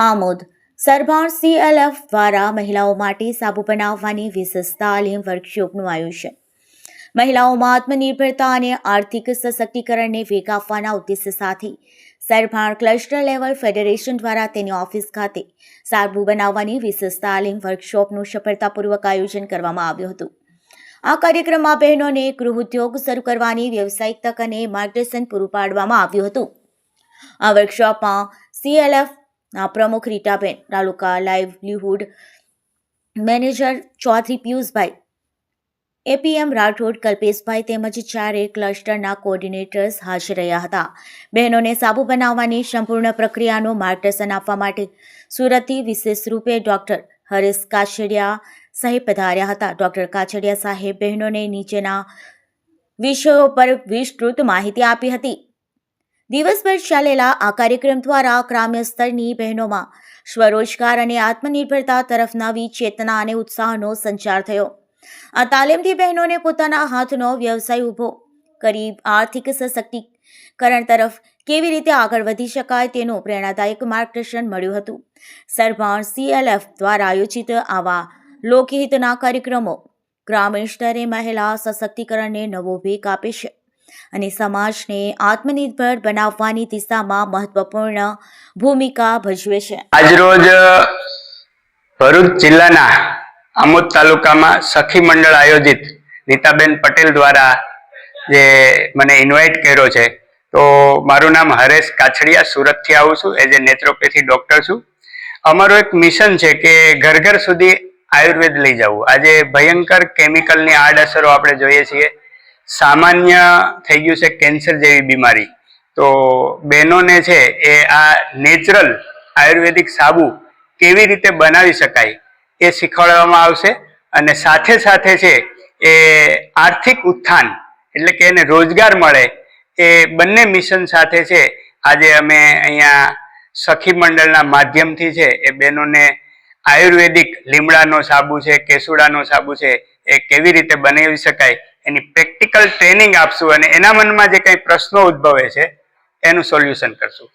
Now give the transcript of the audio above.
આમોદ. સરભાણ સીએલએફ દ્વારા મહિલાઓ માટે સાબુ બનાવવાની વિશેષ તાલીમ વર્કશોપનું આયોજન. મહિલાઓમાં આત્મનિર્ભરતા અને આર્થિક સશક્તિકરણને વેગ આપવાના ઉદ્દેશ્ય સાથે સરભાણ ક્લસ્ટર લેવલ ફેડરેશન દ્વારા તેની ઓફિસ ખાતે સાબુ બનાવવાની વિશેષ તાલીમ વર્કશોપનું સફળતાપૂર્વક આયોજન કરવામાં આવ્યું હતું. આ કાર્યક્રમમાં બહેનોને ગૃહ ઉદ્યોગ શરૂ કરવાની વ્યવસાયિક તક અને માર્ગદર્શન પૂરું પાડવામાં આવ્યું હતું. આ વર્કશોપમાં સીએલએફ ના પ્રમુખ Ritaben taluka livelihood manager Chaudhary Piyushbhai, APM Rathod, Kalpeshbhai તેમજ ચારે ક્લસ્ટરના કોઓર્ડિનેટર્સ હાજર રહ્યા હતા. બહેનોને સાબુ બનાવવાની સંપૂર્ણ પ્રક્રિયાનું માર્ગદર્શન આપવા માટે સુરતથી વિશેષ રૂપે ડોક્ટર હરેશ કાછડિયા સાહેબ પધાર્યા હતા. ડોક્ટર કાછડિયા સાહેબ બહેનોને નીચેના વિષયો પર વિસ્તૃત માહિતી આપી હતી. દિવસભર ચાલેલા આ કાર્યક્રમ દ્વારા ગ્રામ્ય સ્તરની બહેનોમાં સ્વરોજગાર અને આત્મનિર્ભરતા તરફ નવી ચેતના અને ઉત્સાહનો સંચાર થયો. આ તાલીમથી બહેનોને પોતાના હાથનો વ્યવસાય ઊભો કરી આર્થિક સશક્તિકરણ તરફ કેવી રીતે આગળ વધી શકાય તેનું પ્રેરણાદાયક માર્ગદર્શન મળ્યું હતું. સરભાણ સીએલએફ દ્વારા આયોજિત આવા લોકહિતના કાર્યક્રમો ગ્રામીણ સ્તરે મહિલા સશક્તિકરણને નવો વેગ આપે છે. અને સમાજને આત્મનિર્ભર બનાવવાની દિશામાં મહત્વપૂર્ણ ભૂમિકા ભજવે છે. આજરોજ ભરૂચ જિલ્લાના આમોદ તાલુકામાં સખી મંડળ આયોજિત નીતાબેન પટેલ દ્વારા જે મને ઇન્વાઇટ કર્યો છે, તો મારું નામ હરેશ કાછડિયા, સુરતથી આવું છું, એઝ એ નેત્રોપેથી ડૉક્ટર છું. અમારું એક મિશન છે કે ઘર ઘર સુધી આયુર્વેદ લઈ જવું. આજે ભયંકર કેમિકલની આડઅસરો આપણે જોઈએ છીએ સામાન્ય થઈ ગયું છે કેન્સર જેવી બીમારી. તો બહેનોને છે એ આ નેચરલ આયુર્વેદિક સાબુ કેવી રીતે બનાવી શકાય એ શીખવાડવામાં આવશે અને સાથે સાથે છે એ આર્થિક ઉત્થાન એટલે કે એને રોજગાર મળે એ બંને મિશન સાથે છે આજે અમે અહીંયા સખી મંડળના માધ્યમથી છે એ બહેનોને આયુર્વેદિક લીમડાનો સાબુ છે, કેસુડાનો સાબુ છે એ કેવી રીતે બનાવી શકાય એની પ્રેક્ટિકલ ટ્રેનિંગ આપશું અને એના મનમાં જે કંઈ પ્રશ્નો ઉદ્ભવે છે, એનું સોલ્યુશન કરશું.